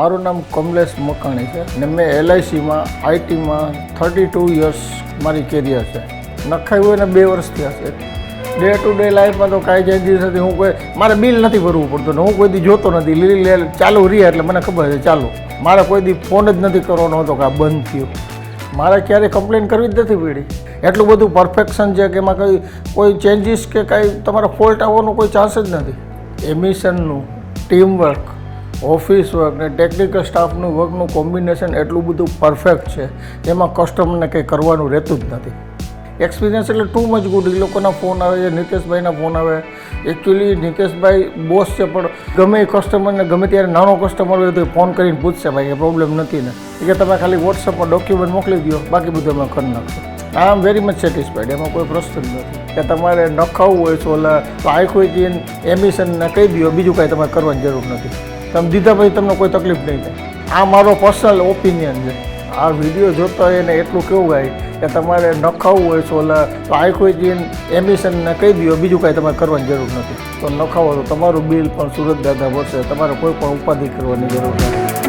મારું નામ કમલેશ મકાણી છે ને મેં એલઆઈસીમાં, આઈટીમાં થર્ટી ટુ યર્સ મારી કેરિયર છે. નખાયું હોય ને બે વર્ષ થયા છે. ડે ટુ ડે લાઈફમાં તો કાંઈ ચેન્જીસ નથી હું કોઈ, મારે બિલ નથી ભરવું પડતું ને હું કોઈ દી જોતો નથી. લીલી લે ચાલુ રહ્યા એટલે મને ખબર છે ચાલુ. મારે કોઈ દી ફોન જ નથી કરવાનો હતો કે આ બંધ થયું. મારે ક્યારેય કમ્પ્લેન કરવી જ નથી પડી. એટલું બધું પરફેક્શન છે કે એમાં કંઈ, કોઈ ચેન્જીસ કે કાંઈ તમારા ફોલ્ટ આવવાનો કોઈ ચાન્સ જ નથી. એમિશનનું ટીમવર્ક ઓફિસ વર્ક ને ટેકનિકલ સ્ટાફનું વર્કનું કોમ્બિનેશન એટલું બધું પરફેક્ટ છે, એમાં કસ્ટમરને કંઈ કરવાનું રહેતું જ નથી. એક્સપિરિયન્સ એટલે ટુ મચ ગુડ એ લોકોના ફોન આવે છે નિતેશભાઈના ફોન આવે. એકચ્યુઅલી નિતેશભાઈ બોસ છે, પણ ગમે એ કસ્ટમરને ગમે ત્યારે નાનો કસ્ટમર હોય તો ફોન કરીને પૂછશે, ભાઈ, એ પ્રોબ્લેમ નથી ને? કે, તમે ખાલી વોટ્સઅપમાં ડોક્યુમેન્ટ મોકલી દો બાકી બધું અમે કરી નાખશું. I am very much satisfied એમાં કોઈ પ્રશ્ન જ નથી. કે તમારે નખાવવું હોય, સોલા, તો આઈકોઈન એમિશનને કહી દો બીજું કાંઈ તમારે કરવાની જરૂર નથી. તમે દીધા પછી તમને કોઈ તકલીફ નહીં થાય. આ મારો પર્સનલ ઓપિનિયન છે. આ વીડિયો જોતા એને એટલું કેવું ગાય કે તમારે નખાવવું હોય સોલા તો આઈકોઈન એમિશનને કહી દો બીજું કાંઈ તમારે કરવાની જરૂર નથી. તો નખાવો, તો તમારું બિલ પણ સુરત દાદા ભરશે, તમારે કોઈ પણ ઉપાધિ કરવાની જરૂર નથી.